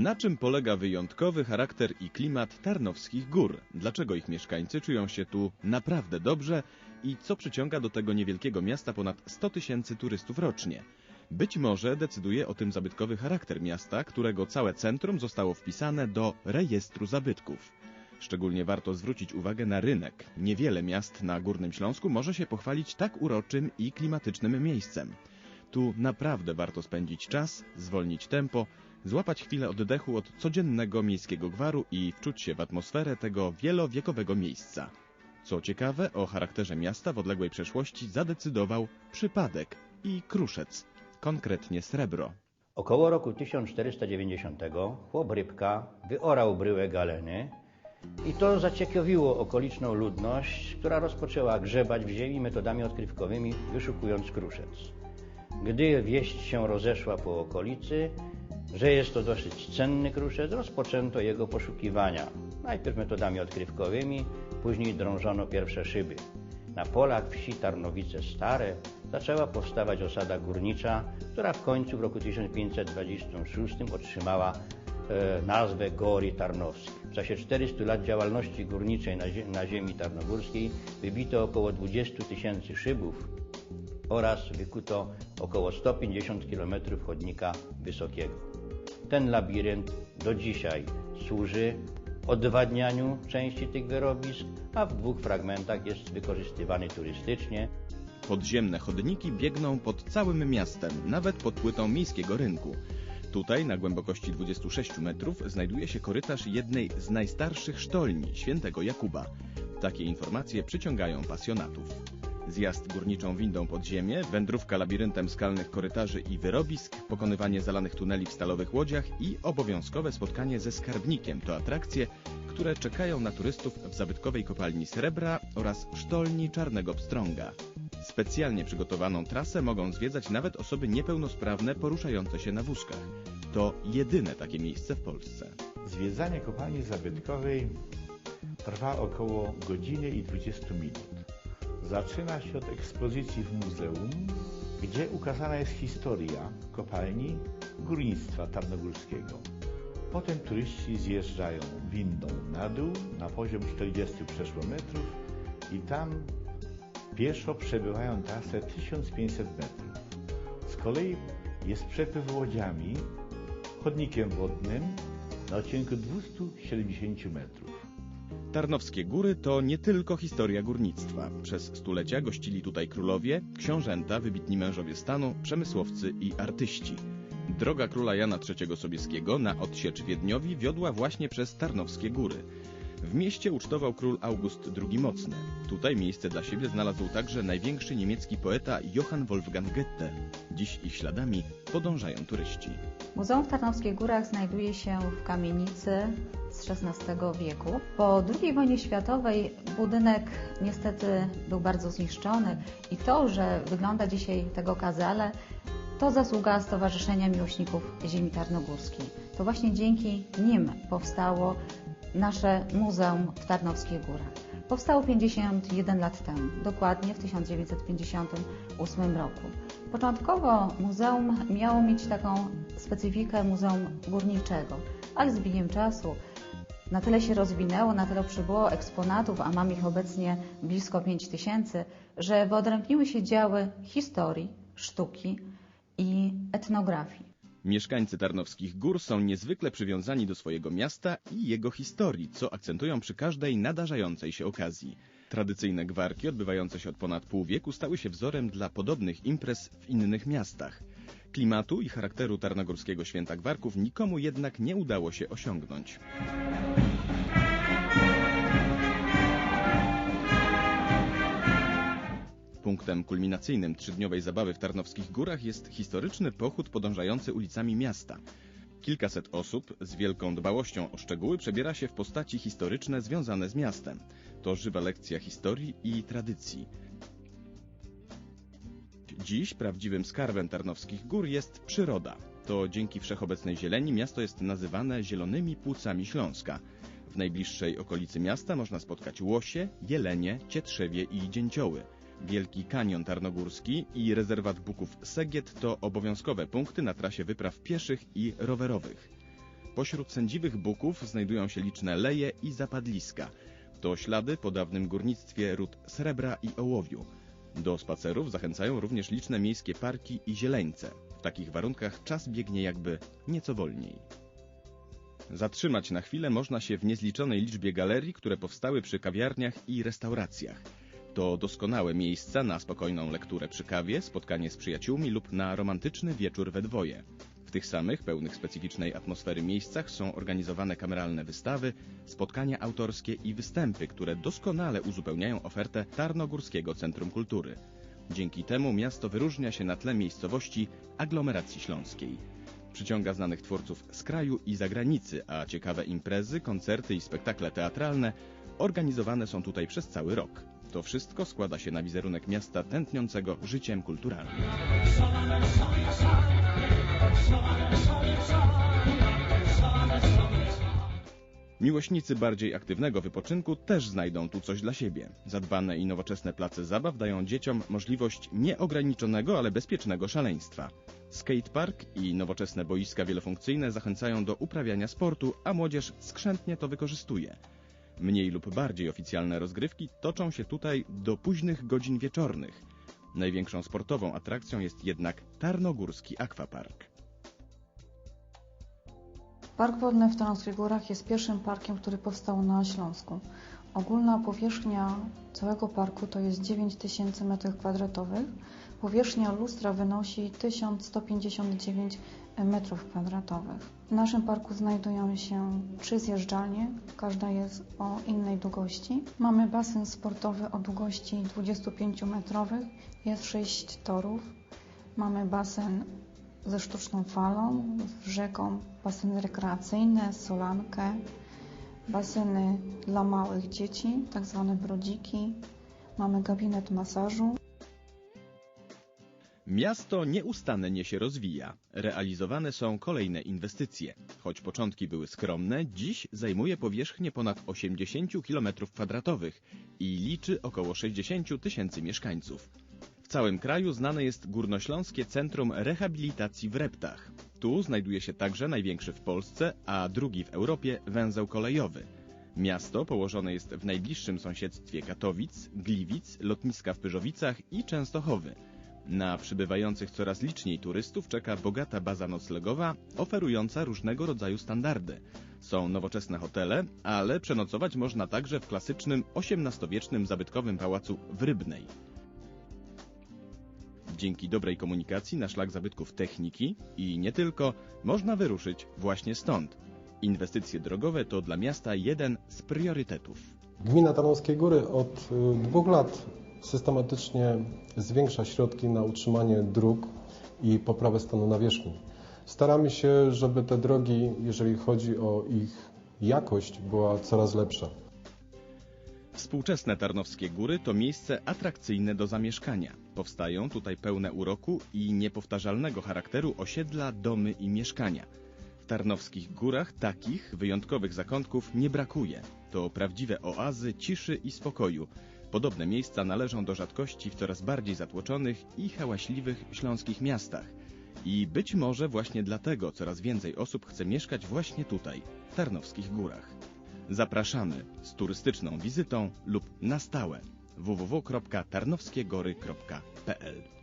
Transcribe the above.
Na czym polega wyjątkowy charakter i klimat Tarnowskich Gór? Dlaczego ich mieszkańcy czują się tu naprawdę dobrze i co przyciąga do tego niewielkiego miasta ponad 100 tysięcy turystów rocznie? Być może decyduje o tym zabytkowy charakter miasta, którego całe centrum zostało wpisane do rejestru zabytków. Szczególnie warto zwrócić uwagę na rynek. Niewiele miast na Górnym Śląsku może się pochwalić tak uroczym i klimatycznym miejscem. Tu naprawdę warto spędzić czas, zwolnić tempo, złapać chwilę oddechu od codziennego miejskiego gwaru i wczuć się w atmosferę tego wielowiekowego miejsca. Co ciekawe, o charakterze miasta w odległej przeszłości zadecydował przypadek i kruszec, konkretnie srebro. Około roku 1490 chłop Rybka wyorał bryłę Galeny i to zaciekawiło okoliczną ludność, która rozpoczęła grzebać w ziemi metodami odkrywkowymi, wyszukując kruszec. Gdy wieść się rozeszła po okolicy, że jest to dosyć cenny kruszec, rozpoczęto jego poszukiwania. Najpierw metodami odkrywkowymi, później drążono pierwsze szyby. Na polach wsi Tarnowice Stare zaczęła powstawać osada górnicza, która w końcu w roku 1526 otrzymała e, nazwę Gori Tarnowskiej. W czasie 400 lat działalności górniczej na, zie na ziemi tarnogórskiej wybito około 20 tysięcy szybów oraz wykuto około 150 km chodnika wysokiego. Ten labirynt do dzisiaj służy odwadnianiu części tych wyrobisk, a w dwóch fragmentach jest wykorzystywany turystycznie. Podziemne chodniki biegną pod całym miastem, nawet pod płytą miejskiego rynku. Tutaj, na głębokości 26 metrów, znajduje się korytarz jednej z najstarszych sztolni, świętego Jakuba. Takie informacje przyciągają pasjonatów. Zjazd górniczą windą pod ziemię, wędrówka labiryntem skalnych korytarzy i wyrobisk, pokonywanie zalanych tuneli w stalowych łodziach i obowiązkowe spotkanie ze skarbnikiem to atrakcje, które czekają na turystów w zabytkowej kopalni srebra oraz sztolni Czarnego Pstrąga. Specjalnie przygotowaną trasę mogą zwiedzać nawet osoby niepełnosprawne poruszające się na wózkach. To jedyne takie miejsce w Polsce. Zwiedzanie kopalni zabytkowej trwa około godziny i 20 minut. Zaczyna się od ekspozycji w muzeum, gdzie ukazana jest historia kopalni górnictwa tarnogórskiego. Potem turyści zjeżdżają windą na dół na poziom 40 przeszło metrów i tam pieszo przebywają trasę 1500 metrów. Z kolei jest przepływ łodziami chodnikiem wodnym na odcinku 270 metrów. Tarnowskie Góry to nie tylko historia górnictwa. Przez stulecia gościli tutaj królowie, książęta, wybitni mężowie stanu, przemysłowcy i artyści. Droga króla Jana III Sobieskiego na odsiecz Wiedniowi wiodła właśnie przez Tarnowskie Góry. W mieście ucztował król August II Mocny. Tutaj miejsce dla siebie znalazł także największy niemiecki poeta Johann Wolfgang Goethe. Dziś ich śladami podążają turyści. Muzeum w Tarnowskich Górach znajduje się w kamienicy z XVI wieku. Po II wojnie światowej budynek niestety był bardzo zniszczony i to, że wygląda dzisiaj tego kazale, to zasługa Stowarzyszenia Miłośników Ziemi Tarnogórskiej. To właśnie dzięki nim powstało nasze muzeum w Tarnowskich Górach. Powstało 51 lat temu, dokładnie w 1958 roku. Początkowo muzeum miało mieć taką specyfikę muzeum górniczego, ale z biegiem czasu na tyle się rozwinęło, na tyle przybyło eksponatów, a mam ich obecnie blisko 5 tysięcy, że wyodrębniły się działy historii, sztuki i etnografii. Mieszkańcy Tarnowskich Gór są niezwykle przywiązani do swojego miasta i jego historii, co akcentują przy każdej nadarzającej się okazji. Tradycyjne gwarki odbywające się od ponad pół wieku stały się wzorem dla podobnych imprez w innych miastach. Klimatu i charakteru tarnogórskiego święta gwarków nikomu jednak nie udało się osiągnąć. Punktem kulminacyjnym trzydniowej zabawy w Tarnowskich Górach jest historyczny pochód podążający ulicami miasta. Kilkaset osób z wielką dbałością o szczegóły przebiera się w postaci historyczne związane z miastem. To żywa lekcja historii i tradycji. Dziś prawdziwym skarbem Tarnowskich Gór jest przyroda. To dzięki wszechobecnej zieleni miasto jest nazywane zielonymi płucami Śląska. W najbliższej okolicy miasta można spotkać łosie, jelenie, cietrzewie i dzięcioły. Wielki Kanion Tarnogórski i rezerwat Buków Segiet to obowiązkowe punkty na trasie wypraw pieszych i rowerowych. Pośród sędziwych buków znajdują się liczne leje i zapadliska. To ślady po dawnym górnictwie ród srebra i ołowiu. Do spacerów zachęcają również liczne miejskie parki i zieleńce. W takich warunkach czas biegnie jakby nieco wolniej. Zatrzymać na chwilę można się w niezliczonej liczbie galerii, które powstały przy kawiarniach i restauracjach. To doskonałe miejsca na spokojną lekturę przy kawie, spotkanie z przyjaciółmi lub na romantyczny wieczór we dwoje. W tych samych, pełnych specyficznej atmosfery miejscach są organizowane kameralne wystawy, spotkania autorskie i występy, które doskonale uzupełniają ofertę Tarnogórskiego Centrum Kultury. Dzięki temu miasto wyróżnia się na tle miejscowości aglomeracji śląskiej. Przyciąga znanych twórców z kraju i zagranicy, a ciekawe imprezy, koncerty i spektakle teatralne organizowane są tutaj przez cały rok. To wszystko składa się na wizerunek miasta tętniącego życiem kulturalnym. Miłośnicy bardziej aktywnego wypoczynku też znajdą tu coś dla siebie. Zadbane i nowoczesne place zabaw dają dzieciom możliwość nieograniczonego, ale bezpiecznego szaleństwa. Skatepark i nowoczesne boiska wielofunkcyjne zachęcają do uprawiania sportu, a młodzież skrzętnie to wykorzystuje. Mniej lub bardziej oficjalne rozgrywki toczą się tutaj do późnych godzin wieczornych. Największą sportową atrakcją jest jednak Tarnogórski Aquapark. Park Wodny w Tarnowskich Górach jest pierwszym parkiem, który powstał na Śląsku. Ogólna powierzchnia całego parku to jest 9000 m2. Powierzchnia lustra wynosi 1159 m2. W naszym parku znajdują się trzy zjeżdżalnie, każda jest o innej długości. Mamy basen sportowy o długości 25 metrowych, jest 6 torów. Mamy basen ze sztuczną falą, z rzeką, baseny rekreacyjne, solankę, baseny dla małych dzieci, tak zwane brodziki. Mamy gabinet masażu. Miasto nieustannie się rozwija. Realizowane są kolejne inwestycje. Choć początki były skromne, dziś zajmuje powierzchnię ponad 80 km2 i liczy około 60 tysięcy mieszkańców. W całym kraju znane jest Górnośląskie Centrum Rehabilitacji w Reptach. Tu znajduje się także największy w Polsce, a drugi w Europie węzeł kolejowy. Miasto położone jest w najbliższym sąsiedztwie Katowic, Gliwic, lotniska w Pyrzowicach i Częstochowy. Na przybywających coraz liczniej turystów czeka bogata baza noclegowa, oferująca różnego rodzaju standardy. Są nowoczesne hotele, ale przenocować można także w klasycznym XVIII-wiecznym zabytkowym pałacu w Rybnej. Dzięki dobrej komunikacji na szlak zabytków techniki i nie tylko można wyruszyć właśnie stąd. Inwestycje drogowe to dla miasta jeden z priorytetów. Gmina Tarnowskie Góry od y, dwóch lat systematycznie zwiększa środki na utrzymanie dróg i poprawę stanu nawierzchni. Staramy się, żeby te drogi, jeżeli chodzi o ich jakość, była coraz lepsza. Współczesne Tarnowskie Góry to miejsce atrakcyjne do zamieszkania. Powstają tutaj pełne uroku i niepowtarzalnego charakteru osiedla, domy i mieszkania. W Tarnowskich Górach takich wyjątkowych zakątków nie brakuje. To prawdziwe oazy ciszy i spokoju. Podobne miejsca należą do rzadkości w coraz bardziej zatłoczonych i hałaśliwych śląskich miastach. I być może właśnie dlatego coraz więcej osób chce mieszkać właśnie tutaj, w Tarnowskich Górach. Zapraszamy z turystyczną wizytą lub na stałe www.tarnowskiegory.pl